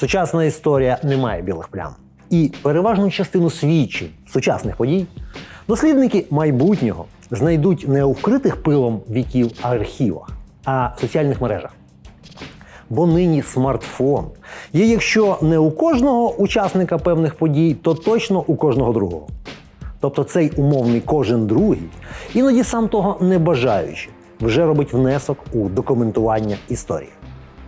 Сучасна історія не має білих плям. І переважну частину свідчень сучасних подій дослідники майбутнього знайдуть не у вкритих пилом віків архівах, а в соціальних мережах. Бо нині смартфон є, якщо не у кожного учасника певних подій, то точно у кожного другого. Тобто цей умовний кожен другий, іноді сам того не бажаючи, вже робить внесок у документування історії.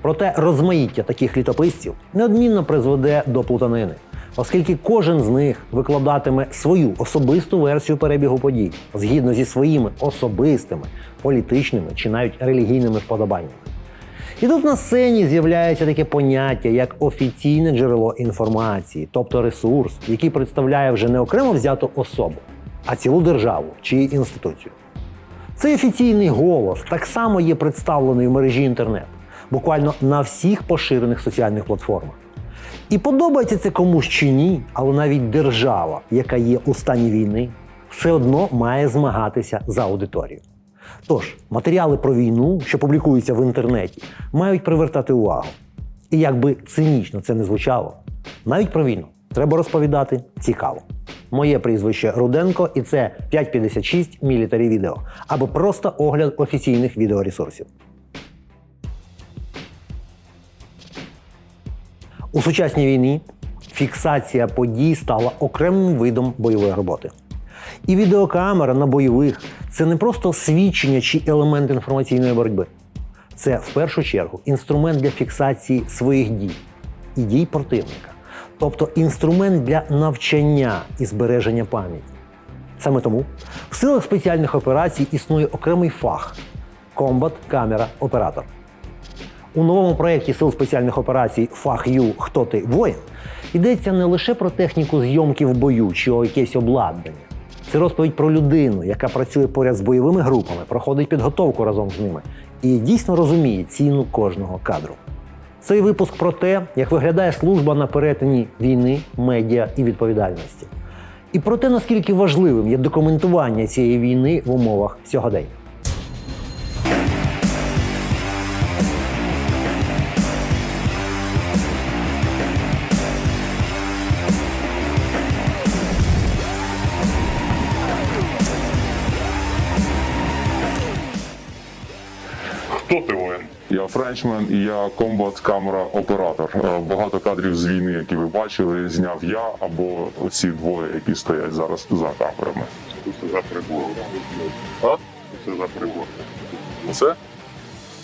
Проте розмаїття таких літописців неодмінно призведе до плутанини, оскільки кожен з них викладатиме свою особисту версію перебігу подій згідно зі своїми особистими, політичними чи навіть релігійними вподобаннями. І тут на сцені з'являється таке поняття як офіційне джерело інформації, тобто ресурс, який представляє вже не окремо взяту особу, а цілу державу чи інституцію. Цей офіційний голос так само є представлений в мережі інтернет, буквально на всіх поширених соціальних платформах. І подобається це комусь чи ні, але навіть держава, яка є у стані війни, все одно має змагатися за аудиторію. Тож, матеріали про війну, що публікуються в інтернеті, мають привертати увагу. І як би цинічно це не звучало, навіть про війну треба розповідати цікаво. Моє прізвище Руденко, і це 556 мілітарі відео, або просто огляд офіційних відеоресурсів. У сучасній війні фіксація подій стала окремим видом бойової роботи. І відеокамера на бойових це не просто свідчення чи елемент інформаційної боротьби. Це в першу чергу інструмент для фіксації своїх дій і дій противника, тобто інструмент для навчання і збереження пам'яті. Саме тому в силах спеціальних операцій існує окремий фах комбат камера оператор. У новому проєкті Сил спеціальних операцій Фах Ю Хто ти воїн йдеться не лише про техніку зйомки в бою чи якесь обладнання. Це розповідь про людину, яка працює поряд з бойовими групами, проходить підготовку разом з ними і дійсно розуміє ціну кожного кадру. Цей випуск про те, як виглядає служба на перетині війни, медіа і відповідальності. І про те, наскільки важливим є документування цієї війни в умовах сьогодення. Хто ти воїн? Я френчмен і я комбат камера оператор. Е, Багато кадрів з війни, які ви бачили, зняв я або оці двоє, які стоять зараз за камерами. Це за прибор? А? Це за прибор? Це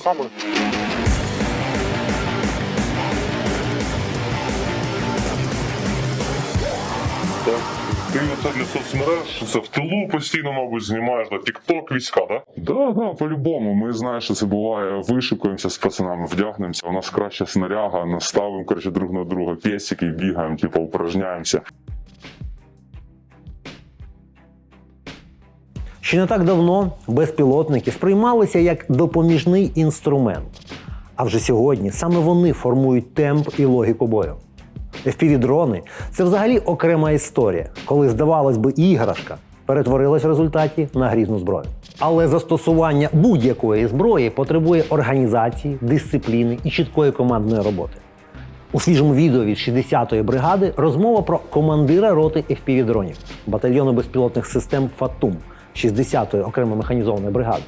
камера. Так. Ти оце для соцмереж, це в тилу постійно, мабуть, знімаєш на TikTok війська, так? Да, да, по-любому. Ми знаємо, що це буває. Вишикуємося з пацанами, вдягнемося. У нас краща снаряга, наставимо коротше, друг на друга песики, бігаємо, типу, упражняємося. Ще не так давно безпілотники сприймалися як допоміжний інструмент. А вже сьогодні саме вони формують темп і логіку бою. FPV-дрони – це взагалі окрема історія, коли, здавалось би, іграшка перетворилась в результаті на грізну зброю. Але застосування будь-якої зброї потребує організації, дисципліни і чіткої командної роботи. У свіжому відео від 60-ї бригади розмова про командира роти FPV-дронів батальйону безпілотних систем Фатум 60-ї окремо механізованої бригади.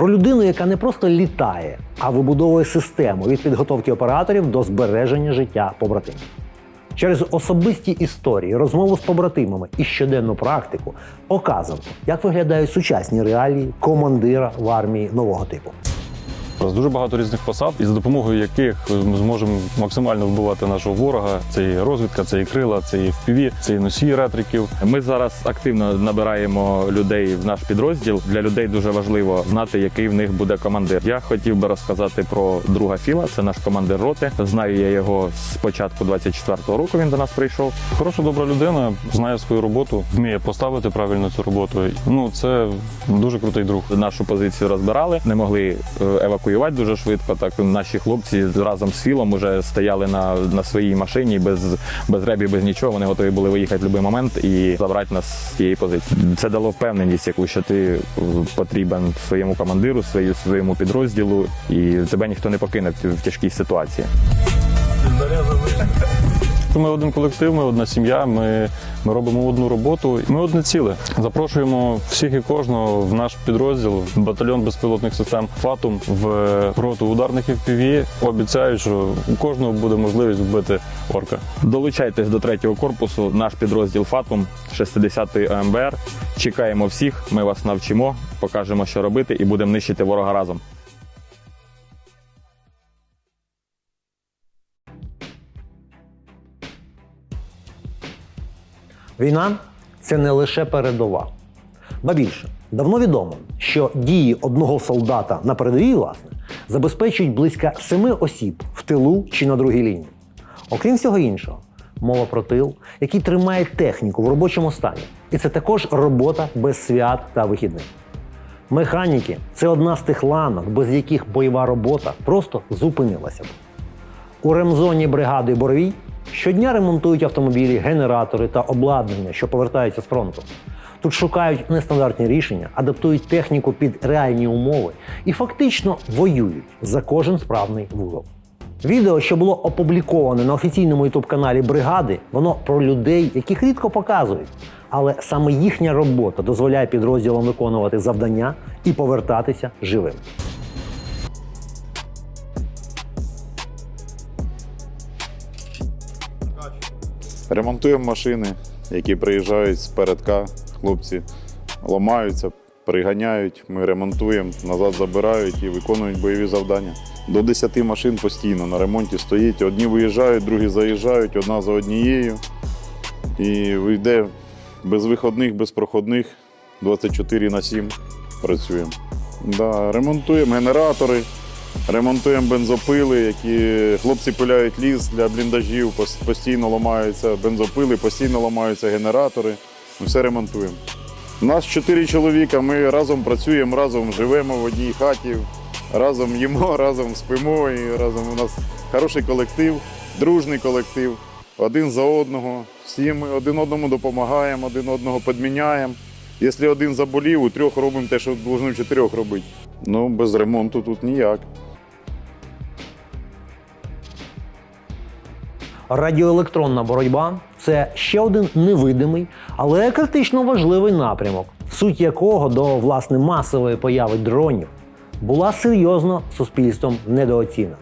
Про людину, яка не просто літає, а вибудовує систему від підготовки операторів до збереження життя побратимів. Через особисті історії, розмову з побратимами і щоденну практику показано, як виглядають сучасні реалії командира в армії нового типу. У нас дуже багато різних посад, і за допомогою яких ми зможемо максимально вбивати нашого ворога. Це і розвідка, це і крила, це і FPV, це і носії ретриків. Ми зараз активно набираємо людей в наш підрозділ. Для людей дуже важливо знати, який в них буде командир. Я хотів би розказати про друга Філа. Це наш командир роти. Знаю я його з початку 24-го року. Він до нас прийшов. Хороша добра людина, знає свою роботу, вміє поставити правильно цю роботу. Ну це дуже крутий друг. Нашу позицію розбирали, не могли е, евакуювати дуже швидко. Так наші хлопці разом з Філом вже стояли на, на своїй машині без, без ребів, без нічого. Вони готові були виїхати в будь-який момент і забрати нас з тієї позиції. Це дало впевненість, яку що ти е, потрібен своєму командиру, своєму підрозділу, і тебе ніхто не покине в тяжкій ситуації. Ми один колектив, ми одна сім'я, ми, ми робимо одну роботу. Ми одне ціле. Запрошуємо всіх і кожного в наш підрозділ, в батальйон безпілотних систем Фатум в роту ударних FPV. Обіцяю, що у кожного буде можливість вбити орка. Долучайтесь до третього корпусу, наш підрозділ Фатум 60-ї ОМБР. Чекаємо всіх, ми вас навчимо, покажемо, що робити, і будемо нищити ворога разом. Війна це не лише передова. Ба більше, давно відомо, що дії одного солдата на передовій, власне, забезпечують близько семи осіб в тилу чи на другій лінії. Окрім всього іншого, мова про тил, який тримає техніку в робочому стані. І це також робота без свят та вихідних. Механіки це одна з тих ланок, без яких бойова робота просто зупинилася б. У ремзоні бригади Боровій щодня ремонтують автомобілі, генератори та обладнання, що повертаються з фронту. Тут шукають нестандартні рішення, адаптують техніку під реальні умови і фактично воюють за кожен справний вугол. Відео, що було опубліковане на офіційному ютуб-каналі бригади, воно про людей, яких рідко показують. Але саме їхня робота дозволяє підрозділам виконувати завдання і повертатися живим. Ремонтуємо машини, які приїжджають з передка. Хлопці ламаються, приганяють, ми ремонтуємо, назад забирають і виконують бойові завдання. До 10 машин постійно на ремонті стоїть. Одні виїжджають, другі заїжджають, одна за однією. І йде без виходних, без проходних 24 на 7 працюємо. Да, ремонтуємо генератори, Ремонтуємо бензопили, які хлопці пиляють ліс для бліндажів, постійно ламаються бензопили, постійно ламаються генератори. Ми все ремонтуємо. У нас чотири чоловіка, ми разом працюємо, разом живемо в одній хаті, разом їмо, разом спимо і разом у нас хороший колектив, дружний колектив, один за одного. Всі ми один одному допомагаємо, один одного підміняємо. Якщо один заболів, у трьох робимо те, що повинні чотирьох робити. Ну, без ремонту тут ніяк. Радіоелектронна боротьба це ще один невидимий, але критично важливий напрямок, суть якого до власне масової появи дронів була серйозно суспільством недооцінена.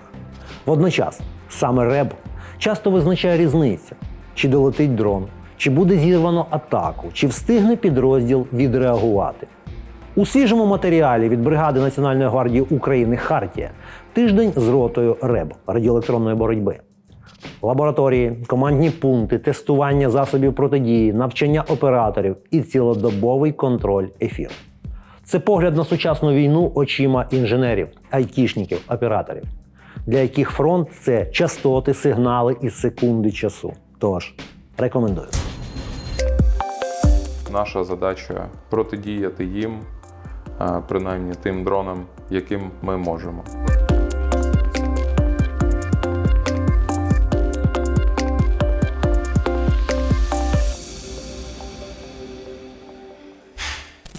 Водночас саме РЕБ часто визначає різницю, чи долетить дрон, чи буде зірвано атаку, чи встигне підрозділ відреагувати. У свіжому матеріалі від бригади Національної гвардії України Хартія тиждень з ротою РЕБ радіоелектронної боротьби. Лабораторії, командні пункти, тестування засобів протидії, навчання операторів і цілодобовий контроль ефіру. Це погляд на сучасну війну очима інженерів, айтішників, операторів, для яких фронт це частоти, сигнали і секунди часу. Тож рекомендую. Наша задача протидіяти їм, принаймні тим дронам, яким ми можемо.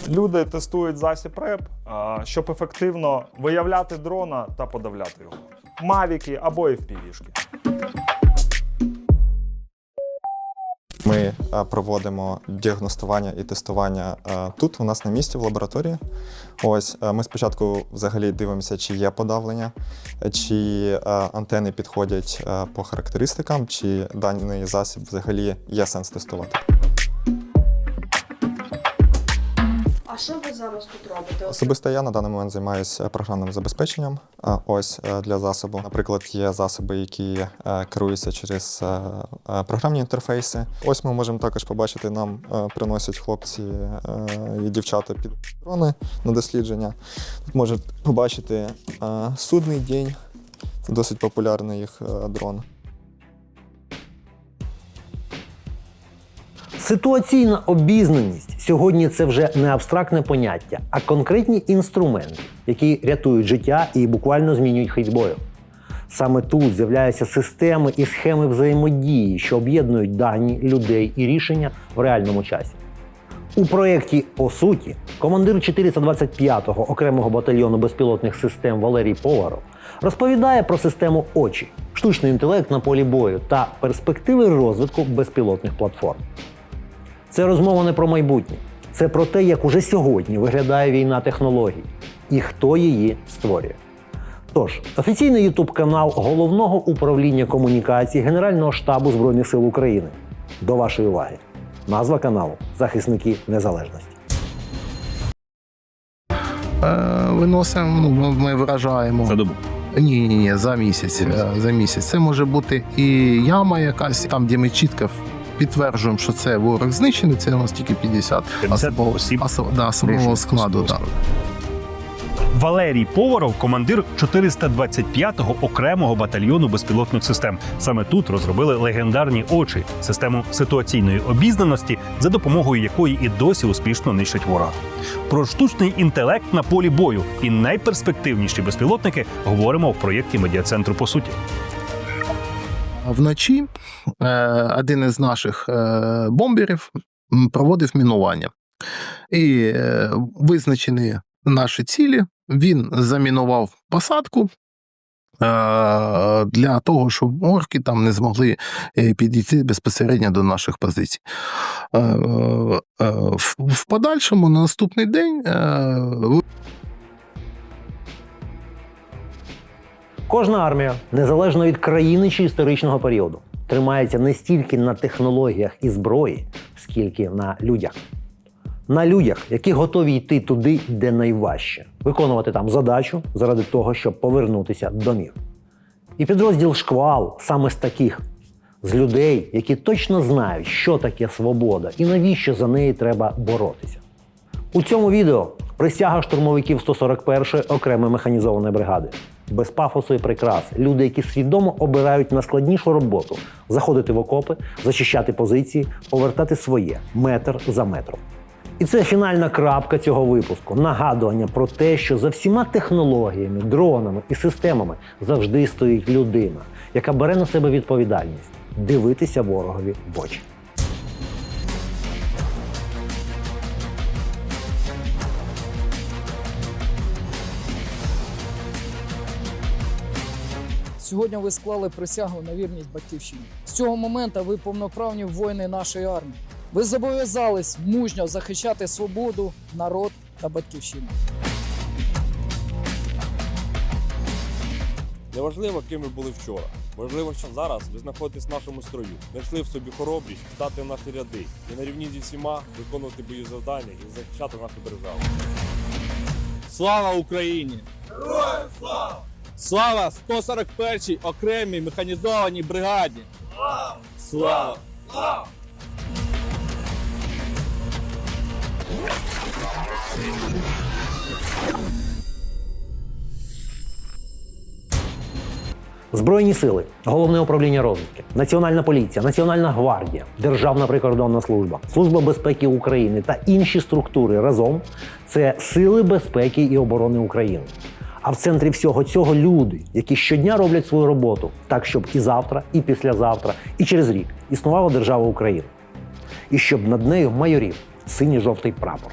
Люди тестують засіб РЕП, щоб ефективно виявляти дрона та подавляти його. Мавіки або FPV-шки. Проводимо діагностування і тестування е, тут, у нас на місці в лабораторії. Ось е, ми спочатку взагалі дивимося, чи є подавлення, е, чи е, антени підходять е, по характеристикам, чи даний засіб взагалі є сенс тестувати. А що ви зараз тут робите? Особисто я на даний момент займаюся програмним забезпеченням. Ось е, для засобу. Наприклад, є засоби, які е, керуються через е, програмні інтерфейси. Ось ми можемо також побачити, нам приносять хлопці і дівчата під дрони на дослідження. Тут можуть побачити судний день. Це досить популярний їх дрон. Ситуаційна обізнаність сьогодні це вже не абстрактне поняття, а конкретні інструменти, які рятують життя і буквально змінюють хід бою. Саме тут з'являються системи і схеми взаємодії, що об'єднують дані, людей і рішення в реальному часі. У проєкті по суті командир 425-го окремого батальйону безпілотних систем Валерій Поваров розповідає про систему очі, штучний інтелект на полі бою та перспективи розвитку безпілотних платформ. Це розмова не про майбутнє, це про те, як уже сьогодні виглядає війна технологій і хто її створює. Тож, офіційний ютуб канал головного управління комунікацій Генерального штабу Збройних сил України. До вашої уваги. Назва каналу Захисники Незалежності. Е, Виносимо, ну, ми- ми вражаємо. За добу. Ні, ні, ні, за місяць. е, За місяць. Це може бути і яма якась, там, де ми чітко підтверджуємо, що це ворог знищений, це у нас тільки 50, 50 особового, осіб. да, особового складу. Да. Валерій Поваров, командир 425-го окремого батальйону безпілотних систем. Саме тут розробили легендарні очі систему ситуаційної обізнаності, за допомогою якої і досі успішно нищать ворога. Про штучний інтелект на полі бою і найперспективніші безпілотники говоримо в проєкті медіа-центру по суті. Вночі е, один із наших е, бомберів проводив мінування. І е, визначені наші цілі, він замінував посадку. Для того, щоб орки там не змогли підійти безпосередньо до наших позицій. В подальшому на наступний день Кожна армія, незалежно від країни чи історичного періоду, тримається не стільки на технологіях і зброї, скільки на людях. На людях, які готові йти туди, де найважче, виконувати там задачу заради того, щоб повернутися домів. І підрозділ Шквал саме з таких, з людей, які точно знають, що таке свобода і навіщо за неї треба боротися. У цьому відео присяга штурмовиків 141-ї окремої механізованої бригади. Без пафосу і прикрас. Люди, які свідомо обирають найскладнішу роботу заходити в окопи, зачищати позиції, повертати своє метр за метром. І це фінальна крапка цього випуску. Нагадування про те, що за всіма технологіями, дронами і системами завжди стоїть людина, яка бере на себе відповідальність дивитися ворогові в очі. Сьогодні ви склали присягу на вірність батьківщині. З цього моменту ви повноправні воїни нашої армії. Ви зобов'язались мужньо захищати свободу, народ та батьківщину. Неважливо, ким ви були вчора. Важливо, що зараз ви знаходитесь в нашому строю, знайшли в собі хоробрість стати в наші ряди і на рівні зі всіма виконувати бої завдання і захищати нашу державу. Слава Україні! Героям слава! Слава 141-й окремій механізованій бригаді! Слава! Слава! Збройні сили, головне управління розвідки, Національна поліція, Національна гвардія, Державна прикордонна служба, Служба безпеки України та інші структури разом це сили безпеки і оборони України. А в центрі всього цього люди, які щодня роблять свою роботу так, щоб і завтра, і післязавтра, і через рік існувала держава Україна. І щоб над нею майорів синій-жовтий прапор.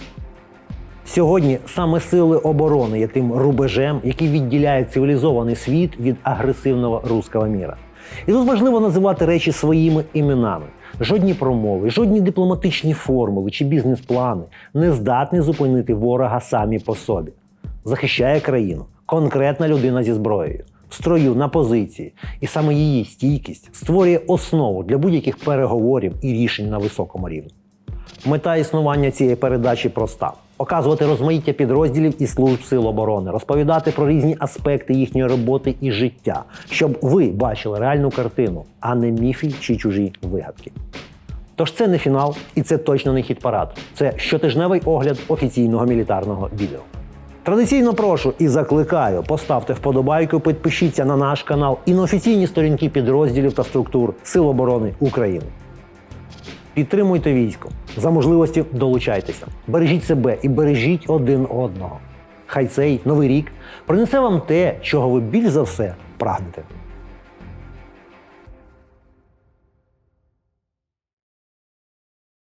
Сьогодні саме сили оборони є тим рубежем, який відділяє цивілізований світ від агресивного руського міра. І тут важливо називати речі своїми іменами. Жодні промови, жодні дипломатичні формули чи бізнес-плани не здатні зупинити ворога самі по собі. Захищає країну конкретна людина зі зброєю, в строю на позиції, і саме її стійкість створює основу для будь-яких переговорів і рішень на високому рівні. Мета існування цієї передачі проста: показувати розмаїття підрозділів і служб сил оборони, розповідати про різні аспекти їхньої роботи і життя, щоб ви бачили реальну картину, а не міфи чи чужі вигадки. Тож це не фінал, і це точно не хіт парад. Це щотижневий огляд офіційного мілітарного відео. Традиційно прошу і закликаю, поставте вподобайку, підпишіться на наш канал і на офіційні сторінки підрозділів та структур Сил оборони України. Підтримуйте військо. За можливості долучайтеся. Бережіть себе і бережіть один одного. Хай цей новий рік принесе вам те, чого ви більш за все прагнете.